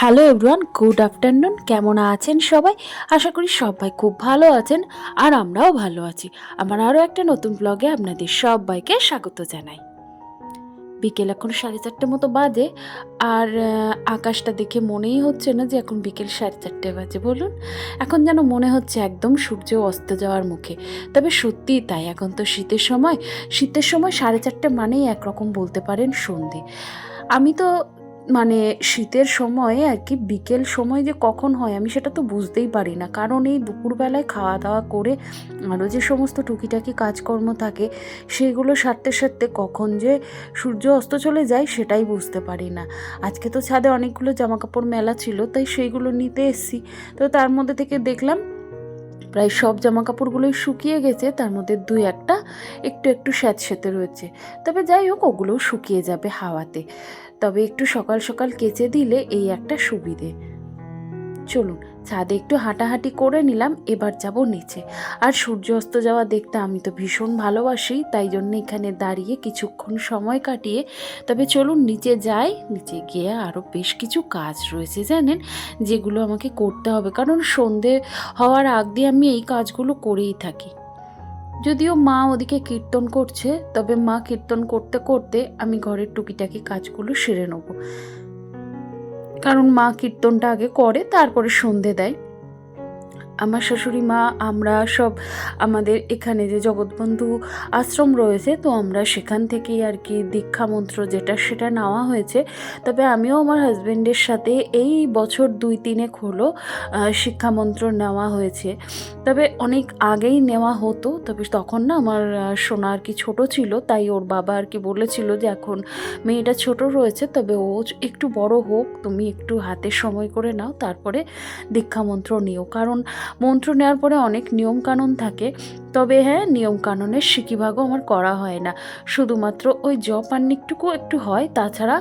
Hello everyone good afternoon কেমন আছেন সবাই? আশা করি সবাই খুব ভালো আছেন আর আমরাও ভালো আছি। আমার আরও একটা নতুন ব্লগে আপনাদের সবাইকে স্বাগত জানাই। বিকেল এখন সাড়ে চারটে মতো বাজে আর আকাশটা দেখে মনেই হচ্ছে না যে এখন বিকেল সাড়ে চারটে বাজে, বলুন। এখন যেন মনে হচ্ছে একদম সূর্য অস্ত যাওয়ার মুখে। তবে সত্যিই তাই, এখন তো শীতের সময়। শীতের সময় সাড়ে চারটে মানেই একরকম বলতে পারেন সন্ধে। আমি তো মানে শীতের সময় আর কি, বিকেল সময় যে কখন হয় আমি সেটা তো বুঝতেই পারি না। কারণ এই দুপুরবেলায় খাওয়া দাওয়া করে আরও যে সমস্ত টুকিটাকি কাজকর্ম থাকে, সেগুলো সারতে সারতে কখন যে সূর্য অস্ত চলে যায় সেটাই বুঝতে পারি না। আজকে তো ছাদে অনেকগুলো জামাকাপড় মেলা ছিল, তাই সেইগুলো নিতে এসছি। তো তার মধ্যে থেকে দেখলাম, প্রায় সব জামা কাপড়গুলোই শুকিয়ে গেছে, তার মধ্যে দুই একটা একটু একটু স্যাঁতস্যাঁতে রয়েছে। তবে যাই হোক, ওগুলোও শুকিয়ে যাবে হাওয়াতে। তবে একটু সকাল সকাল কেচে দিলে এই একটা সুবিধে। চলুন, ছাদে একটু হাঁটাহাঁটি করে নিলাম, এবার যাব নিচে। আর সূর্য অস্ত যাওয়া দেখতে আমি তো ভীষণ ভালোবাসি, তাই জন্য এখানে দাঁড়িয়ে কিছুক্ষণ সময় কাটিয়ে, তবে চলুন নিচে যাই। নিচে গিয়ে আরও বেশ কিছু কাজ রয়েছে, জানেন? যেগুলো আমাকে করতে হবে, কারণ সন্ধে হওয়ার আগ দিয়ে আমি এই কাজগুলো করেই থাকি। যদিও মা ওদিকে কীর্তন করছে, তবে মা কীর্তন করতে করতে আমি ঘরের টুকিটাকি কাজগুলো সেরে নেব। কারণ মা কীর্তনটা আগে করে, তারপরে সন্ধে দেয়। আমার শাশুড়ি মা, আমরা সব আমাদের এখানে যে জগৎবন্ধু আশ্রম রয়েছে, তো আমরা সেখান থেকেই আর কি দীক্ষা মন্ত্র যেটা সেটা নেওয়া হয়েছে। তবে আমিও আমার হাজব্যান্ডের সাথে এই বছর দুই তিনেক হলো শিক্ষামন্ত্র নেওয়া হয়েছে। তবে অনেক আগেই নেওয়া হতো, তবে তখন না আমার সোনা আর কি ছোট ছিল, তাই ওর বাবা আর কি বলেছিল যে এখন মেয়েটা ছোট রয়েছে, তবে ও একটু বড় হোক, তুমি একটু হাতে সময় করে নাও, তারপরে দীক্ষা মন্ত্র নিও। কারণ মন্ত্র নেওয়ার পরে অনেক নিয়মকানুন থাকে। তবে হ্যাঁ নিয়মকানুনের সিকিভাগও আমার করা হয় না। শুধুমাত্র ওই জপ আন্নিকটুকু একটু হয়, তাছাড়া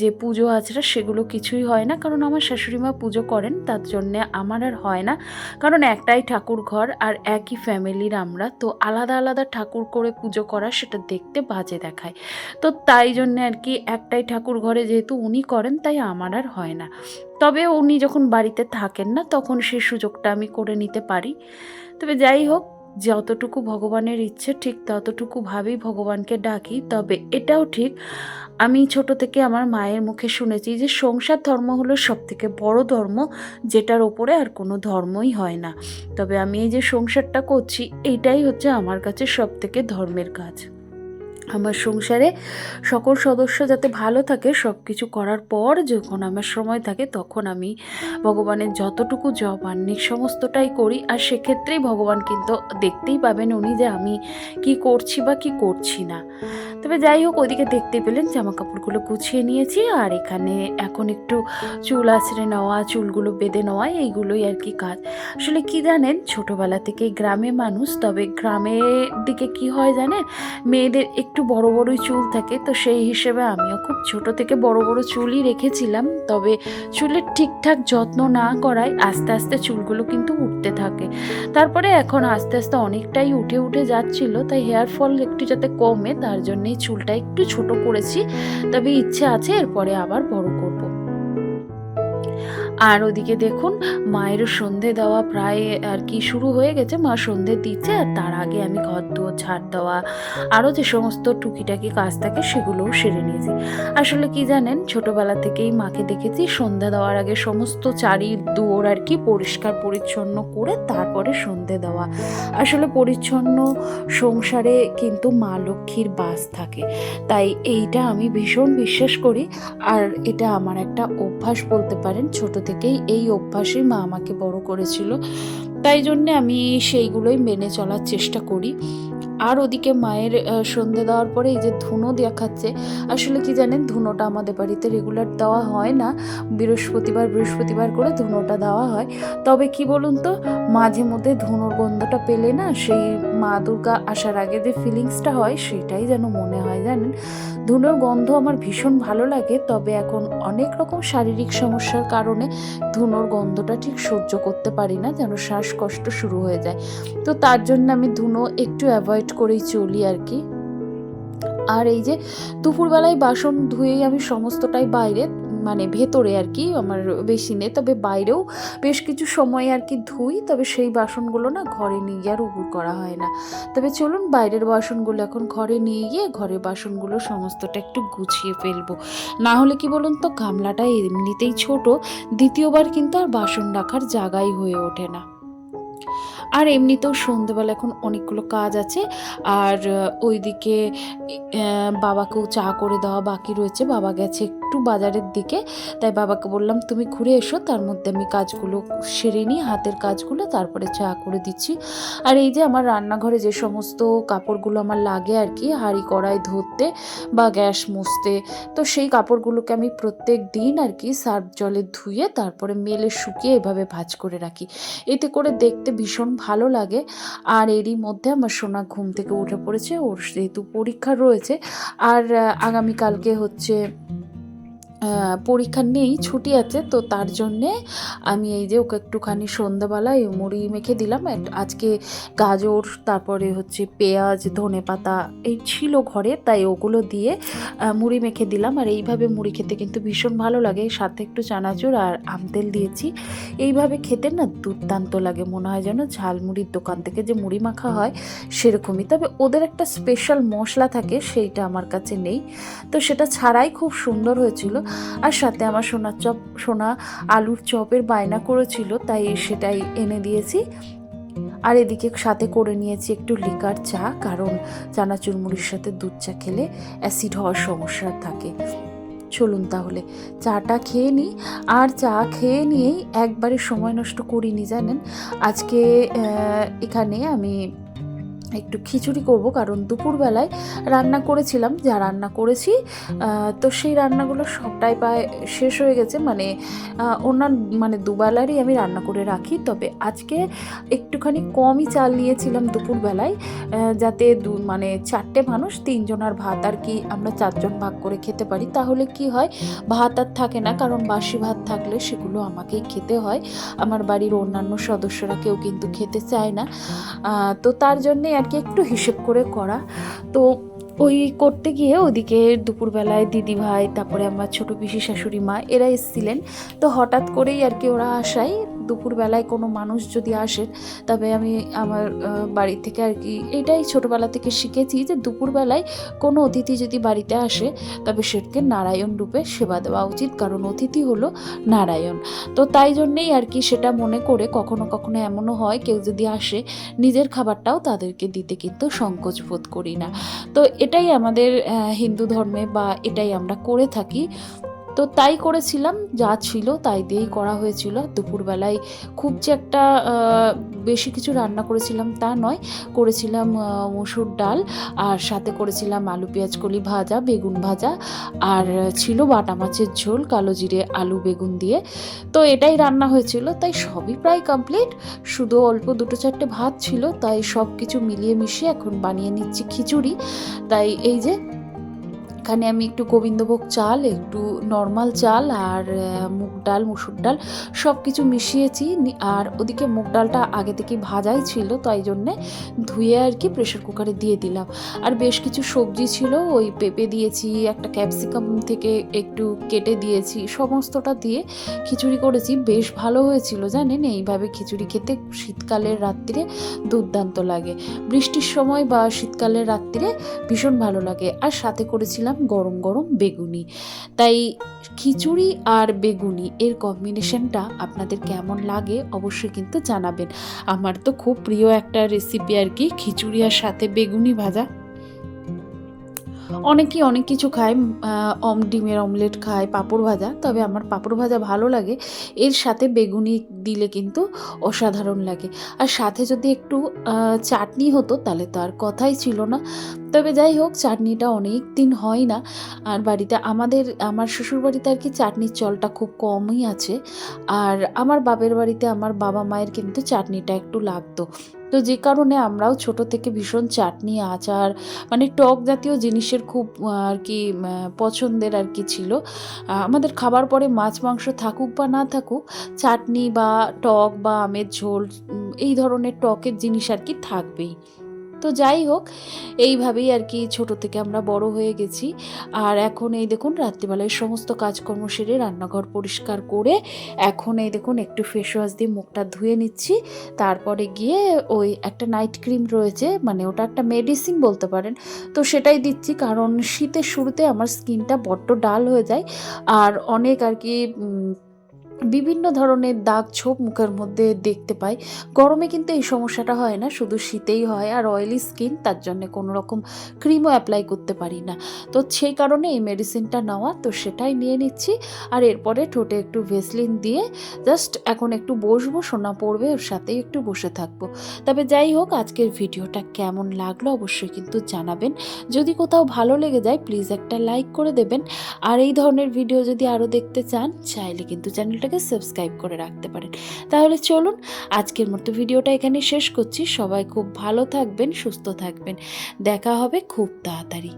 যে পুজো আচরা সেগুলো কিছুই হয় না। কারণ আমার শাশুড়ি মা পুজো করেন, তার জন্যে আমার আর হয় না। কারণ একটাই ঠাকুর ঘর আর একই ফ্যামিলির আমরা, তো আলাদা আলাদা ঠাকুর করে পুজো করা সেটা দেখতে বাজে দেখায়। তো তাই জন্যে আর কি একটাই ঠাকুর ঘরে যেহেতু উনি করেন, তাই আমার আর হয় না। তবে উনি যখন বাড়িতে থাকেন না, তখন সেই সুযোগটা আমি করে নিতে পারি। তবে যাই হোক, যতটুকু ভগবানের ইচ্ছে, ঠিক ততটুকু ভাবেই ভগবানকে ডাকি। তবে এটাও ঠিক, আমি ছোট থেকে আমার মায়ের মুখে শুনেছি যে সংসার ধর্ম হলো সব থেকে বড় ধর্ম, যেটার ওপরে আর কোনো ধর্মই হয় না। তবে আমি এই যে সংসারটা করছি, এইটাই হচ্ছে আমার কাছে সব থেকে ধর্মের কাজ। আমার সংসারে সকল সদস্য যাতে ভালো থাকে সব কিছু করার পর যখন আমার সময় থাকে তখন আমি ভগবানের যতটুকু জব আন্নিক সমস্তটাই করি। আর সেক্ষেত্রেই ভগবান কিন্তু দেখতেই পাবেন উনি যে আমি কি করছি বা কি করছি না। তবে যাই হোক, ওইদিকে দেখতে পেলেন জামা কাপড়গুলো গুছিয়ে নিয়েছি আর এখানে এখন একটু চুল আছড়ে নেওয়া, চুলগুলো বেঁধে নেওয়া, এইগুলোই আর কি কাজ। আসলে কি জানেন, ছোটোবেলা থেকে গ্রামে মানুষ, তবে গ্রামের দিকে কি হয় জানেন, মেয়েদের একটু বড় বড়ই চুল থাকে, তো সেই হিসেবে আমিও খুব ছোট থেকে বড় বড় চুলই রেখেছিলাম। তবে চুলের ঠিকঠাক যত্ন না করায় আস্তে আস্তে চুলগুলো কিন্তু উঠতে থাকে। তারপরে এখন আস্তে আস্তে অনেকটাই উঠে উঠে যাচ্ছিল, তাই হেয়ার ফল একটু যাতে কমে, তার জন্যই চুলটা একটু ছোট করেছি। তবে ইচ্ছে আছে এরপরে আবার বড় করব। আর ওদিকে দেখুন মায়েরও সন্ধে দেওয়া প্রায় আর কি শুরু হয়ে গেছে। মা সন্ধে দিচ্ছে আর তার আগে আমি ঘর দুয়ার ঝাড় দেওয়া, আরও যে সমস্ত টুকিটাকি কাজ থাকে সেগুলোও সেরে নিয়েছি। আসলে কি জানেন, ছোটবেলা থেকেই মাকে দেখেছি সন্ধে দেওয়ার আগে সমস্ত চারি দুয়ার আর কি পরিষ্কার পরিচ্ছন্ন করে তারপরে সন্ধে দেওয়া। আসলে পরিচ্ছন্ন সংসারে কিন্তু মা লক্ষ্মীর বাস থাকে। তাই এইটা আমি ভীষণ বিশ্বাস করি। আর এটা আমার একটা অভ্যাস বলতে পারেন, ছোট থেকেই এই অভ্যাসই মা আমাকে বড় করেছিল। তাই জন্যে আমি সেইগুলোই মেনে চলার চেষ্টা করি। আর ওদিকে মায়ের সন্ধে দেওয়ার পরে এই যে ধুনো দেখাচ্ছে, আসলে কি জানেন, ধুনোটা আমাদের বাড়িতে রেগুলার দেওয়া হয় না। বৃহস্পতিবার বৃহস্পতিবার করে ধুনোটা দেওয়া হয়। তবে কি বলুন তো, মাঝে মধ্যে ধুনোর গন্ধটা পেলে না সেই মা দুর্গা আসার আগে যে ফিলিংসটা হয়, সেটাই যেন মনে হয়, জানেন? ধুনোর গন্ধ আমার ভীষণ ভালো লাগে, তবে এখন অনেক রকম শারীরিক সমস্যার কারণে ধুনোর গন্ধটা ঠিক সহ্য করতে পারি না, যেন শ্বাসকষ্ট শুরু হয়ে যায়। তো তার জন্য আমি ধুনো একটু অ্যাভয়েড করেই চলি আর কি। আর এই যে দুপুরবেলায় বাসন ধুয়েই আমি সমস্তটাই বাইরে মানে ভেতরে আর কি, আমার বেসিনে তবে বাইরেও বেশ কিছু সময় আর কি ধুই, তবে সেই বাসনগুলো না ঘরে নিয়ে গিয়ে আর উপুর করা হয় না। তবে চলুন বাইরের বাসনগুলো এখন ঘরে নিয়ে গিয়ে ঘরের বাসনগুলো সমস্তটা একটু গুছিয়ে ফেলব। না হলে কি বলুন তো, গামলাটা এমনিতেই ছোট, দ্বিতীয়বার কিন্তু আর বাসন রাখার জায়গাই হয়ে ওঠে না। আর এমনিতেও সন্ধেবেলা এখন অনেকগুলো কাজ আছে। আর ওইদিকে বাবাকেও চা করে দেওয়া বাকি রয়েছে। বাবা গেছে একটু বাজারের দিকে। তাই বাবাকে বললাম, তুমি ঘুরে এসো, তার মধ্যে আমি কাজগুলো সেরে নিই, হাতের কাজগুলো, তারপরে চা করে দিচ্ছি। আর এই যে আমার রান্নাঘরে যে সমস্ত কাপড়গুলো আমার লাগে আর কি, হাঁড়ি, কড়াই, ধরতে বা গ্যাস মুছতে, তো সেই কাপড়গুলোকে আমি প্রত্যেক দিন আর কি সার্ফ জলে ধুয়ে, তারপরে মেলে শুকিয়ে এভাবে ভাঁজ করে রাখি। এতে করে দেখতে ভীষণ ভালো লাগে। আর এরই মধ্যে আমার সোনা ঘুম থেকে উঠে পড়েছে, ওর যেহেতু পরীক্ষা রয়েছে, আর, আগামীকালকে হচ্ছে পরীক্ষা নেই, ছুটি আছে, তো তার জন্যে আমি এই যে ওকে একটুখানি সন্ধ্যাবেলায় মুড়ি মেখে দিলাম। আজকে গাজর, তারপরে হচ্ছে পেঁয়াজ, ধনে পাতা এই ছিল ঘরে, তাই ওগুলো দিয়ে মুড়ি মেখে দিলাম। আর এইভাবে মুড়ি খেতে কিন্তু ভীষণ ভালো লাগে। সাথে একটু চানাচুর আর আম তেল দিয়েছি। এইভাবে খেতে না দুর্দান্ত লাগে, মনে হয় যেন ঝালমুড়ির দোকান থেকে যে মুড়ি মাখা হয় সেরকমই। তবে ওদের একটা স্পেশাল মশলা থাকে, সেইটা আমার কাছে নেই। তো সেটা ছাড়াই খুব সুন্দর হয়েছিল। আর সাথে আমার সোনার চপ, সোনা আলুর চপের বায়না করেছিল, তাই সেটাই এনে দিয়েছি। আর এদিকে সাথে করে নিয়েছি একটু লিকার চা, কারণ চানাচুর মুড়ির সাথে দুধ চা খেলে অ্যাসিড হওয়ার সমস্যা থাকে। চলুন তাহলে, চাটা খেয়ে নিই। আর চা খেয়ে নিয়েই একবারে সময় নষ্ট করিনি, জানেন? আজকে এখানে আমি একটু খিচুড়ি করব, কারণ দুপুরবেলায় রান্না করেছিলাম, যা রান্না করেছি তো সেই রান্নাগুলো সবটাই প্রায় শেষ হয়ে গেছে মানে অন্যান্য মানে দুবেলারই আমি রান্না করে রাখি, তবে আজকে একটুখানি কমই চাল নিয়েছিলাম দুপুরবেলায় যাতে দু মানে চারটে মানুষ তিনজনার ভাত আর কি আমরা চারজন ভাগ করে খেতে পারি, তাহলে কি হয়, ভাত আর থাকে না, কারণ বাসি ভাত থাকলে সেগুলো আমাকেই খেতে হয়, আমার বাড়ির অন্যান্য সদস্যরা কেউ কিন্তু খেতে চায় না তো তার জন্যে আর কি একটু হিসেব করে করা। তো ওই করতে গিয়ে ওদিকে দুপুরবেলায় দিদি ভাই, তারপরে আমার ছোটো পিসি শাশুড়ি মা এরা এসেছিলেন। তো হঠাৎ করেই আর কি ওরা আসায়। দুপুরবেলায় কোনো মানুষ যদি আসেন তবে আমি আমার বাড়ি থেকে আর কি, এটাই ছোটোবেলা থেকে শিখেছি যে দুপুরবেলায় কোনো অতিথি যদি বাড়িতে আসে, তবে সেটাকে নারায়ণ রূপে সেবা দেওয়া উচিত। কারণ অতিথি হলো নারায়ণ। তো তাই জন্যেই আর কি সেটা মনে করে কখনো কখনো এমনও হয়, কেউ যদি আসে, নিজের খাবারটাও তাদেরকে দিতে কিন্তু সংকোচ বোধ করি না। তো এটাই আমাদের হিন্দু ধর্মে বা এটাই আমরা করে থাকি। তো তাই করেছিলাম, যা ছিল তাই দিয়েই করা হয়েছিল। দুপুরবেলায় খুব যে একটা বেশি কিছু রান্না করেছিলাম তা নয়। করেছিলাম মসুর ডাল, আর সাথে করেছিলাম আলু পেঁয়াজ কলি ভাজা, বেগুন ভাজা, আর ছিল বাটা মাছের ঝোল, কালো জিরে আলু বেগুন দিয়ে। তো এটাই রান্না হয়েছিল, তাই সবই প্রায় কমপ্লিট শুধু অল্প দুটো চারটে ভাত ছিল, তাই সব কিছু মিলিয়ে মিশিয়ে এখন বানিয়ে নিচ্ছি খিচুড়ি। তাই এই যে এখানে আমি একটু গোবিন্দভোগ চাল, একটু নর্মাল চাল আর মুগ ডাল, মুসুর ডাল সব কিছু মিশিয়েছি আর ওদিকে মুগ ডালটা আগে থেকে ভাজাই ছিল, তাই জন্যে ধুয়ে আর কি প্রেশার কুকারে দিয়ে দিলাম। আর বেশ কিছু সবজি ছিল, ওই পেঁপে দিয়েছি, একটা ক্যাপসিকাম থেকে একটু কেটে দিয়েছি, সমস্তটা দিয়ে খিচুড়ি করেছি। বেশ ভালো হয়েছিল, জানেন? এইভাবে খিচুড়ি খেতে শীতকালের রাত্রিরে দুর্দান্ত লাগে। বৃষ্টির সময় বা শীতকালের রাত্রিরে ভীষণ ভালো লাগে। আর সাথে করেছিলাম গরম গরম বেগুনি। তাই খিচুড়ি আর বেগুনি এর কম্বিনেশনটা আপনাদের কেমন লাগে অবশ্যই কিন্তু জানাবেন। আমার তো খুব প্রিয় একটা রেসিপি আর কি, খিচুড়ি আর সাথে বেগুনি ভাজা। অনেকেই অনেক কিছু খায় অম, ডিমের অমলেট খায়, পাঁপড় ভাজা, তবে আমার পাঁপড় ভাজা ভালো লাগে। এর সাথে বেগুনি দিলে কিন্তু অসাধারণ লাগে। আর সাথে যদি একটু চাটনি হতো তাহলে তো আর কথাই ছিল না। তবে যাই হোক, চাটনিটা অনেক দিন হয় না। আর বাড়িতে আমাদের, আমার শ্বশুর বাড়িতে আর কি চাটনির চলটা খুব কমই আছে। আর আমার বাপের বাড়িতে আমার বাবা মায়ের কিন্তু চাটনিটা একটু লাগতো। তো যে কারণে আমরাও ছোট থেকে ভীষণ চাটনি, আচার মানে টক জাতীয় জিনিসের খুব আর কি পছন্দের আর কি ছিল। আমাদের খাবার পরে মাছ, মাংস থাকুক বা না থাকুক, চাটনি বা টক বা আমের ঝোল এই ধরনের টকের জিনিস আর কি থাকবেই। তো যাই হোক, এইভাবেই আর কি ছোট থেকে আমরা বড় হয়ে গেছি। আর এখন এই দেখুন, রাত্রিবেলায় সমস্ত কাজকর্ম সেরে রান্নাঘর পরিষ্কার করে এখন এই দেখুন, একটু ফেস ওয়াশ দিয়ে মুখটা ধুয়ে নিচ্ছি। তারপরে গিয়ে ওই একটা নাইট ক্রিম রয়েছে মানে ওটা একটা মেডিসিন বলতে পারেন। তো সেটাই দিচ্ছি, কারণ শীতের শুরুতে আমার স্কিনটা বড্ড ডাল হয়ে যায়। আর অনেক আর কি বিভিন্ন ধরনের দাগ ছোপ মুখের মধ্যে দেখতে পাই। গরমে কিন্তু এই সমস্যাটা হয় না, শুধু শীতেই হয় আর অয়েলি স্কিন তার জন্য কোনো রকম ক্রিমও অ্যাপ্লাই করতে পারি না। তো সেই কারণে এই মেডিসিনটা নেওয়া, তো সেটাই নিয়ে নিচ্ছি। আর এরপরে ঠোঁটে একটু ভেসলিন দিয়ে জাস্ট এখন একটু বসবো, সোনা পড়বে ওর সাথেই একটু বসে থাকব। তবে যাই হোক, আজকের ভিডিওটা কেমন লাগল অবশ্যই কিন্তু জানাবেন। যদি কোথাও ভালো লেগে যায় প্লিজ একটা লাইক করে দেবেন। আর এই ধরনের ভিডিও যদি আরও দেখতে চান, চাইলে কিন্তু চ্যানেলটাকে সাবস্ক্রাইব করে রাখতে পারেন। তাহলে চলুন, আজকের মতো ভিডিওটা এখানে শেষ করছি। সবাই খুব ভালো থাকবেন, সুস্থ থাকবেন। দেখা হবে খুব তাড়াতাড়ি।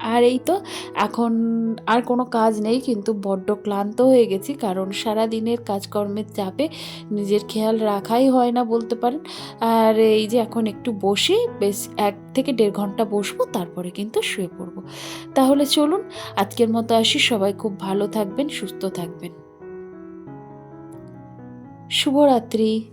আর এই তো, এখন আর কোনো কাজ নেই, কিন্তু বড্ড ক্লান্ত হয়ে গেছি, কারণ সারা দিনের কাজকর্মের চাপে নিজের খেয়াল রাখাই হয় না বলতে পারেন। আর এই যে এখন একটু বসে, বেশ এক থেকে দেড় ঘণ্টা বসবো, তারপরে কিন্তু শুয়ে পড়ব। তাহলে চলুন, আজকের মতো আসি। সবাই খুব ভালো থাকবেন, সুস্থ থাকবেন। শুভরাত্রি।